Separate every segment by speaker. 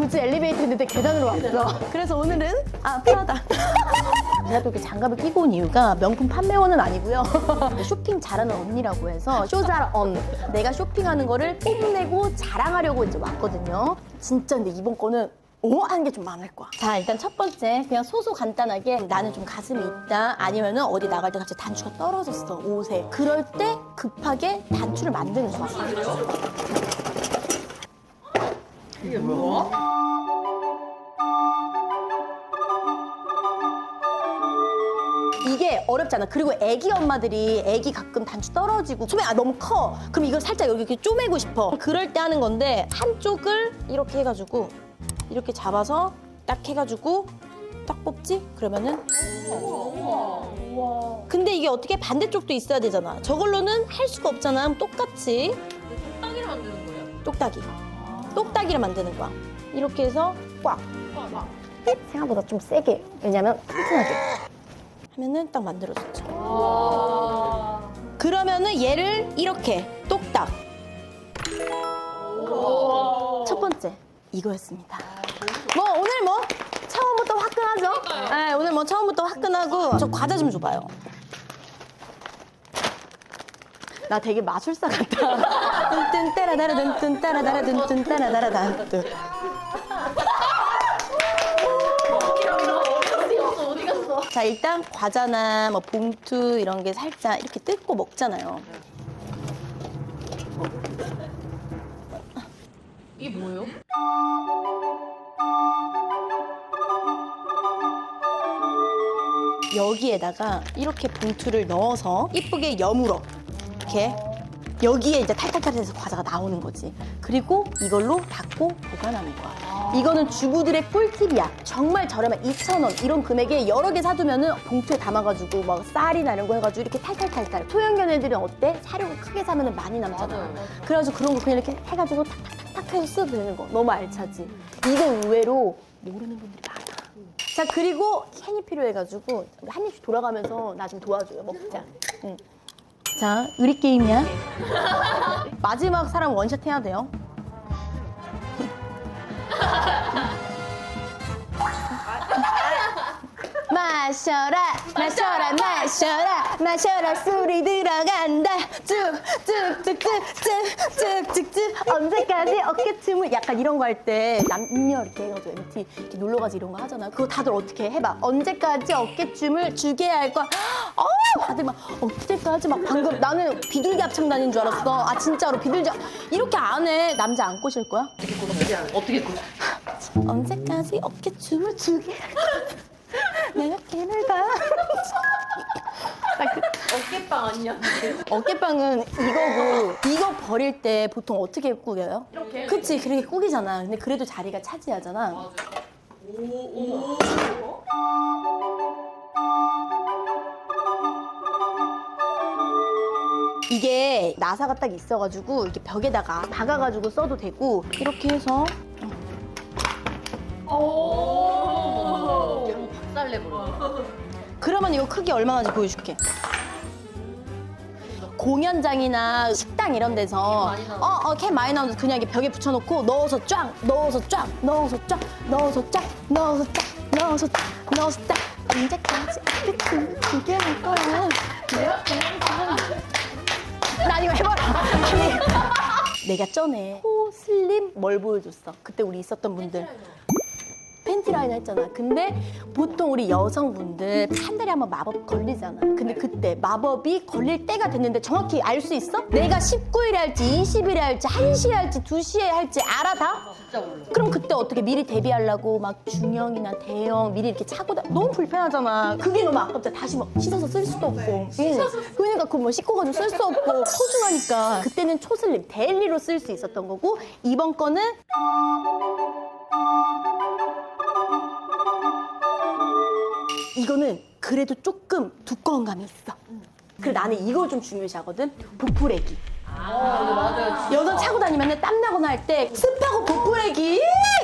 Speaker 1: 굳이 엘리베이터 있는데 계단으로 왔어. 그래서 오늘은 아 편하다. 제가 또 이렇게 장갑을 끼고 온 이유가 명품 판매원은 아니고요. 쇼핑 잘하는 언니라고 해서 쇼잘 언. 내가 쇼핑하는 거를 뽐내고 자랑하려고 이제 왔거든요. 진짜 근데 이번 거는 오 하는 게 좀 많을 거야. 자 일단 첫 번째 그냥 소소 간단하게 나는 좀 가슴이 있다 아니면은 어디 나갈 때 갑자기 단추가 떨어졌어 옷에 그럴 때 급하게 단추를 만드는 거야. 이게 어렵잖아. 그리고 애기 엄마들이 애기 가끔 단추 떨어지고 소매 아 너무 커. 그럼 이걸 살짝 여기 이렇게 쪼매고 싶어. 그럴 때 하는 건데 한쪽을 이렇게 해가지고 이렇게 잡아서 딱 해가지고 딱 뽑지? 그러면은 근데 이게 어떻게 반대쪽도 있어야 되잖아. 저걸로는 할 수가 없잖아. 똑같이
Speaker 2: 똑딱이를 만드는 거예요?
Speaker 1: 똑딱이. 똑딱이를 만드는 거야. 이렇게 해서 꽉. 생각보다 좀 세게. 왜냐면 튼튼하게. 하면은 딱 만들어졌죠. 그러면은 얘를 이렇게 똑딱. 첫 번째 이거였습니다. 뭐 오늘 뭐 처음부터 화끈하죠? 네, 오늘 뭐 처음부터 화끈하고 저 과자 좀 줘봐요. 나 되게 마술사 같다. 뜬뜬 따라다라 뜬뜬 따라다라 뜬뜬 따라다라 뜬뜬. 자 일단 과자나 뭐 봉투 이런 게 살짝 이렇게 뜯고 먹잖아요.
Speaker 2: 이게 뭐예요?
Speaker 1: 여기에다가 이렇게 봉투를 넣어서 이쁘게 여물어. 이렇게. 여기에 이제 탈탈탈해서 과자가 나오는 거지. 그리고 이걸로 닫고 보관하는 거야. 이거는 주부들의 꿀팁이야. 정말 저렴한 2,000원 이런 금액에 여러 개 사두면은 봉투에 담아가지고 막 쌀이나 이런 거 해가지고 이렇게 탈탈탈탈. 소형견 애들은 어때? 사료가 크게 사면은 많이 남잖아.
Speaker 2: 맞아요.
Speaker 1: 그래가지고 그런 거 그냥 이렇게 해가지고 탁탁탁탁 해서 써도 되는 거. 너무 알차지. 이거 의외로 모르는 분들이 많아. 자 그리고 캔이 필요해가지고 한 입씩 돌아가면서 나 좀 도와줘요 먹자. 응. 자 우리 게임이야. 마지막 사람 원샷 해야 돼요. 마셔라 마셔라 마셔라. 마셔라 술이 들어간다. 쭉쭉쭉쭉쭉쭉쭉쭉. 언제까지? 어깨춤을? 약간 이런 거 할 때 남녀 이렇게 해가지고 MT 이렇게 놀러 가서 이런 거 하잖아. 그거 다들 어떻게 해봐 언제까지 어깨춤을 추게 할 거야 어 다들 막 언제까지? 막 방금 나는 비둘기 합창 다닌 줄 알았어. 아 진짜로 비둘기 합- 이렇게 안 해. 남자 안 꼬실 거야?
Speaker 2: 어떻게 꼬
Speaker 1: 언제까지 어깨춤을 추게 내가 걔를 봐
Speaker 2: 어깨빵 아니냐?
Speaker 1: 어깨빵은 이거고 이거 버릴 때 보통 어떻게 꾸겨요?
Speaker 2: 이렇게?
Speaker 1: 그치 그렇게 꾸기잖아 근데 그래도 자리가 차지하잖아. 이게 나사가 딱 있어가지고 이렇게 벽에다가 박아가지고 써도 되고 이렇게 해서
Speaker 2: 오. 그냥 박살 내버려.
Speaker 1: 그러면 이거 크기 얼마나인지 보여줄게 공연장이나 식당 이런 데서
Speaker 2: 많이 나오는
Speaker 1: 어, 어, 캠 많이 나오는데 그냥 이렇게 벽에 붙여놓고 넣어서 쫙, 넣어서 쫙, 넣어서 쫙, 넣어서 쫙, 넣어서 쫙, 넣어서 쫙, 넣어서 쫙. 언제까지 어떻게 이게 할 거야? 나 이거 해봐라. 아니, 내가 전에 코슬림 뭘 보여줬어? 그때 우리 있었던 분들. 팬티 라인 했잖아. 근데 보통 우리 여성분들 한 달에 한 번 마법 걸리잖아. 근데 그때 마법이 걸릴 때가 됐는데 정확히 알 수 있어? 내가 19일에 할지 20일에 할지 1시에 할지 2시에 할지 알아 다? 그럼 그때 어떻게 미리 대비하려고 막 중형이나 대형 미리 이렇게 차고 다 너무 불편하잖아. 그게 너무 아깝잖아. 다시 막 씻어서 쓸 수도 없고. 응. 그러니까 그거 뭐 씻고 가지고 쓸 수 없고 소중하니까. 그때는 초슬림 데일리로 쓸 수 있었던 거고 이번 거는 이거는 그래도 조금 두꺼운 감이 있어. 그래 나는 이걸 좀 중요시하거든.
Speaker 2: 아, 맞아요.
Speaker 1: 여자 차고 다니면 땀 나거나 할 때 습하고 보풀애기.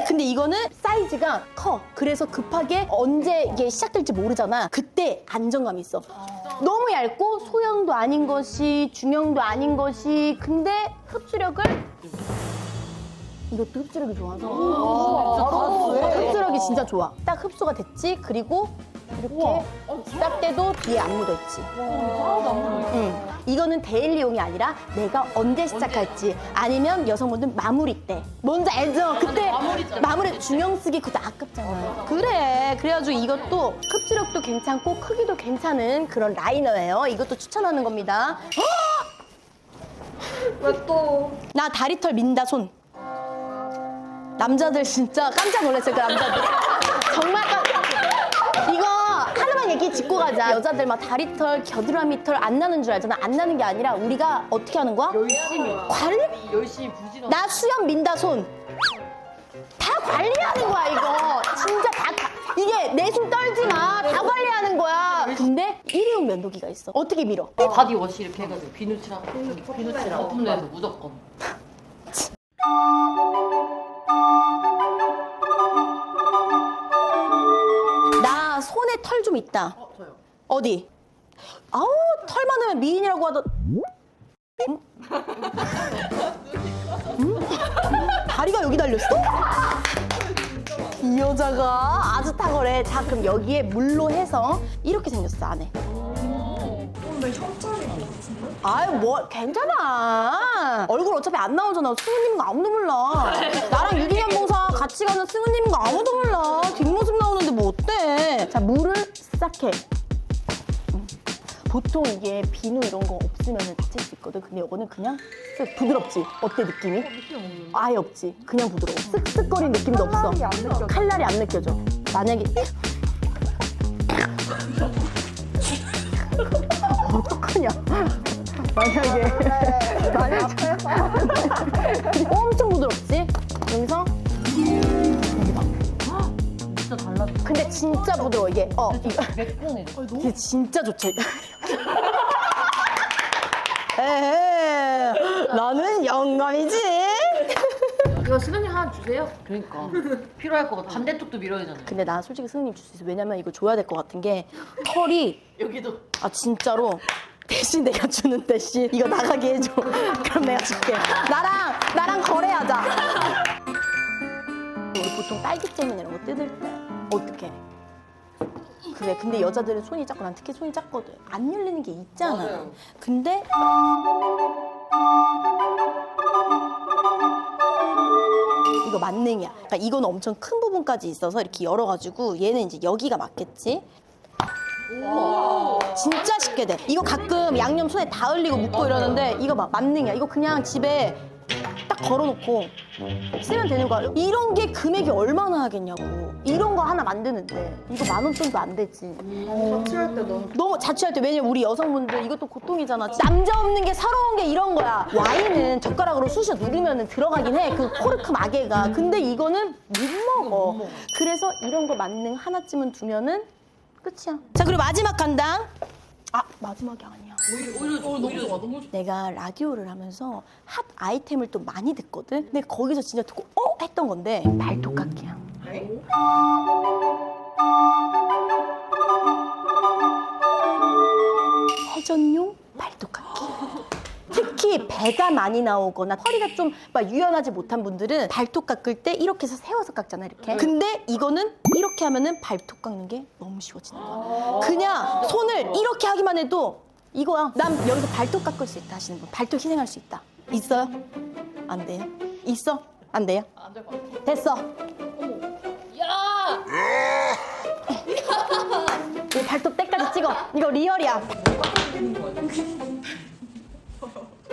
Speaker 1: 근데 이거는 사이즈가 커. 그래서 급하게 언제 이게 시작될지 모르잖아. 그때 안정감이 있어. 너무 얇고 소형도 아닌 것이 중형도 아닌 것이 근데 흡수력을 이것도 흡수력이 좋아서 흡수력이 진짜 좋아. 딱 흡수가 됐지. 그리고 이렇게 싹 떼도 뒤에 안 묻어있지. 응. 이거는 데일리용이 아니라 내가 언제 시작할지 아니면 여성분들 마무리 때 뭔지 알죠? 그때
Speaker 2: 마무리 때.
Speaker 1: 마무리 중형 쓰기 그것도 아깝잖아요. 그래. 그래가지고 이것도 흡수력도 괜찮고 크기도 괜찮은 그런 라이너예요. 이것도 추천하는 겁니다.
Speaker 3: 왜 또?
Speaker 1: 나 다리털 민다 손. 남자들 진짜 깜짝 놀랐을 거야 남자들. 정말 얘기 짚고 가자. 여자들 막 다리털, 겨드랑이 털 안 나는 줄 알잖아. 안 나는 게 아니라 우리가 어떻게 하는 거야?
Speaker 2: 열심히.
Speaker 1: 관리?
Speaker 2: 열심히 부지런.
Speaker 1: 나 수염 민다 손. 다 관리하는 거야 이거. 진짜 다 가- 이게 내 손 떨지 마. 다 관리하는 거야. 근데 일회용 면도기가 있어. 어떻게 밀어?
Speaker 2: 바디워시 이렇게 해가지고 비누칠하고 비누칠하고 거품 내서 무조건.
Speaker 1: 좀 있다.
Speaker 2: 어 저요.
Speaker 1: 어디? 아우 털 많으면 미인이라고 하던. 응? 응? 다리가 여기 달렸어? 이 여자가 아주 탁월해. 자 그럼 여기에 물로 해서 이렇게 생겼어 안에.
Speaker 3: 같은데?
Speaker 1: 아유 뭐 괜찮아. 얼굴 어차피 안 나오잖아. 승우님인 거 아무도 몰라. 나랑 유기견 봉사 같이 가는 승우님인 거 아무도 몰라. 뒷모습 나오는데 뭐 어때? 자 물을 싹 해. 음. 보통 이게 비누 이런 거 없으면 다칠 수 있거든. 근데 이거는 그냥 쓱 부드럽지. 어때 느낌이? 아예 없지. 그냥 부드러워. 쓱쓱거리는 느낌도 없어.
Speaker 3: 칼날이 안 느껴져.
Speaker 1: 칼날이 안 느껴져. 만약에 어떡하냐? 만약에
Speaker 3: 많이 아파서.
Speaker 1: 엄청 부드럽지? 근데 진짜 부드러워 이게. 어 이거
Speaker 2: 맥분해.
Speaker 1: 이게 진짜 좋지. 에헤, 나는 영감이지.
Speaker 2: 이거 수면이 하나 주세요. 그러니까 필요할 것 같아. 반대쪽도 밀어야 되잖아요.
Speaker 1: 근데 나 솔직히 승우님 줄 수 있어. 왜냐면 이거 줘야 될 것 같은 게 털이
Speaker 2: 여기도.
Speaker 1: 아 진짜로 대신 내가 주는 대신 이거 나가게 해줘. 그럼 내가 줄게. 나랑 나랑 거래하자. 우리 보통 딸기잼이나 이런 거 뜯을 때 어떻게? 그래. 근데 여자들은 손이 작고 난 특히 손이 작거든. 안 열리는 게 있잖아.
Speaker 2: 맞아요.
Speaker 1: 근데 이거 만능이야. 그러니까 이건 엄청 큰 부분까지 있어서 이렇게 열어가지고 얘는 이제 여기가 맞겠지. 진짜 쉽게 돼. 이거 가끔 양념 손에 다 흘리고 묻고 이러는데 이거 막 만능이야. 이거 그냥 집에 딱 걸어놓고 쓰면 되는 거야. 이런 게 금액이 얼마나 하겠냐고. 이런 거 하나 만드는데 이거 만 원 돈도 안 되지.
Speaker 3: 자취할 때 너무
Speaker 1: 너무 자취할 때 왜냐면 우리 여성분들 이것도 고통이잖아. 남자 없는 게 서러운 게 이런 거야. 와인은 젓가락으로 쑤셔 누르면 들어가긴 해. 그 코르크 마개가. 근데 이거는 못 먹어. 그래서 이런 거 만능 하나쯤은 두면은 끝이야. 자 그리고 마지막 간당. 아 마지막이 아니야.
Speaker 2: 오히려 오히려 오히려 좋아. 너무 좋아.
Speaker 1: 내가 라디오를 하면서 핫 아이템을 또 많이 듣거든. 근데 거기서 진짜 듣고 어 했던 건데 발톱깎이야. 회전용 발톱깎이. 특히 배가 많이 나오거나 허리가 좀 막 유연하지 못한 분들은 발톱 깎을 때 이렇게 해서 세워서 깎잖아 이렇게. 근데 이거는 이렇게 하면은 발톱 깎는 게 너무 쉬워지는 거야. 그냥 손을 이렇게 하기만 해도 이거야. 난 여기서 발톱 깎을 수 있다 하시는 분, 발톱 희생할 수 있다. 있어요? 안 돼요? 있어? 안 돼요?
Speaker 2: 안될것 같아.
Speaker 1: 됐어.
Speaker 2: 야!
Speaker 1: 이 발톱 때까지 찍어. 이거 리얼이야.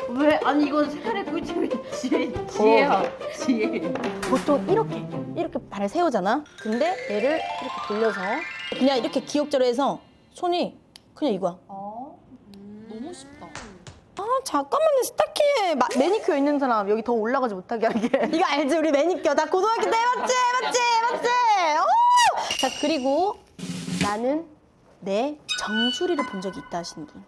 Speaker 2: 왜? 아니 이건 색깔의 꿀팁이 지혜 지혜야. 지혜.
Speaker 1: 보통 이렇게 이렇게 발을 세우잖아. 근데 얘를 이렇게 돌려서 그냥 이렇게 기역자로 해서 손이 그냥 이거야.
Speaker 2: 너무 쉽다.
Speaker 1: 아 잠깐만 스타킹에 마- 매니큐어 있는 사람 여기 더 올라가지 못하게 하게. 이거 알지 우리 매니큐어 나 고등학교 때 맞지 맞지 맞지. 오! 자 그리고 나는 내 정수리를 본 적이 있다 하시는 분.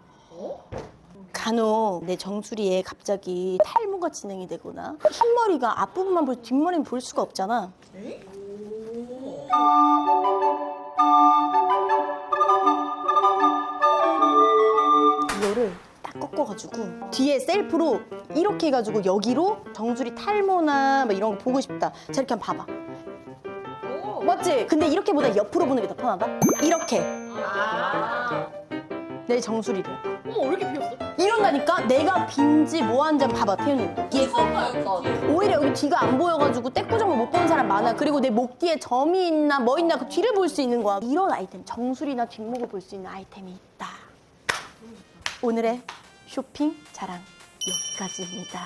Speaker 1: 간혹 내 정수리에 갑자기 탈모가 진행이 되거나 흰머리가 앞부분만 보지 뒷머리는 볼 수가 없잖아. 이거를 딱 꺾어. 꺾어가지고 뒤에 셀프로 이렇게 해가지고 여기로 정수리 탈모나 뭐 이런 거 보고 싶다. 자 이렇게 한번 봐봐. 맞지? 근데 이렇게보다 옆으로 보는 게 더 편하다. 이렇게 내 정수리를.
Speaker 2: 어머 왜 이렇게 비었어?
Speaker 1: 이런다니까 내가 빈지 뭐 하는지 한번 봐봐 태연이. 얘 오히려 여기 뒤가 안 보여가지고 떼꾸정을 못 보는 사람 많아. 그리고 내 목 뒤에 점이 있나 뭐 있나 그 뒤를 볼 수 있는 거야. 이런 아이템, 정수리나 뒷목을 볼 수 있는 아이템이 있다. 오늘의 쇼핑 자랑 여기까지입니다.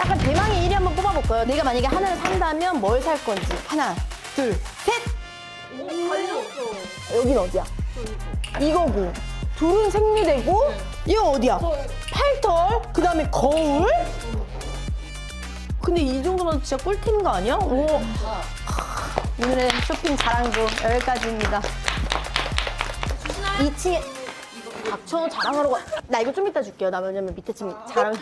Speaker 1: 약간 대망의 1위 한번 뽑아볼까요? 내가 만약에 하나를 산다면 뭘 살 건지. 하나, 둘, 셋! 여긴 어디야? 이거고. 둘은 생리대고, 이거 어디야? 팔털, 그 다음에 거울. 근데 이 정도면 진짜 꿀템인 거 아니야? 오. 하, 오늘의 쇼핑 자랑도 여기까지입니다. 2층에 닥쳐 자랑하러 가. 나 이거 좀 이따 줄게요. 나 왜냐면 밑에 층 자랑.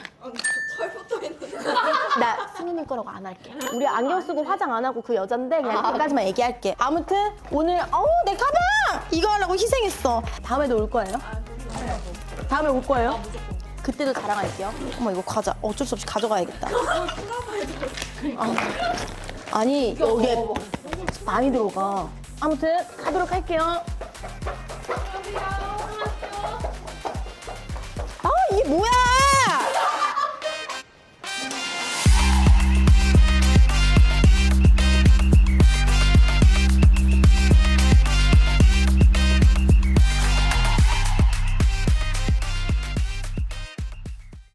Speaker 1: 나 승현이 거라고 안 할게. 우리 안경 쓰고 화장 안 하고 그 여잔데 그냥 여기까지만 얘기할게. 아무튼 오늘 어우 내 가방 이거 하려고 희생했어. 다음에도 올 거예요? 다음에 올 거예요? 그때도 자랑할게요. 어머 이거 과자 어쩔 수 없이 가져가야겠다. 아, 아니 여기에 많이 들어가. 아무튼 가도록 할게요. 아 이게 뭐야?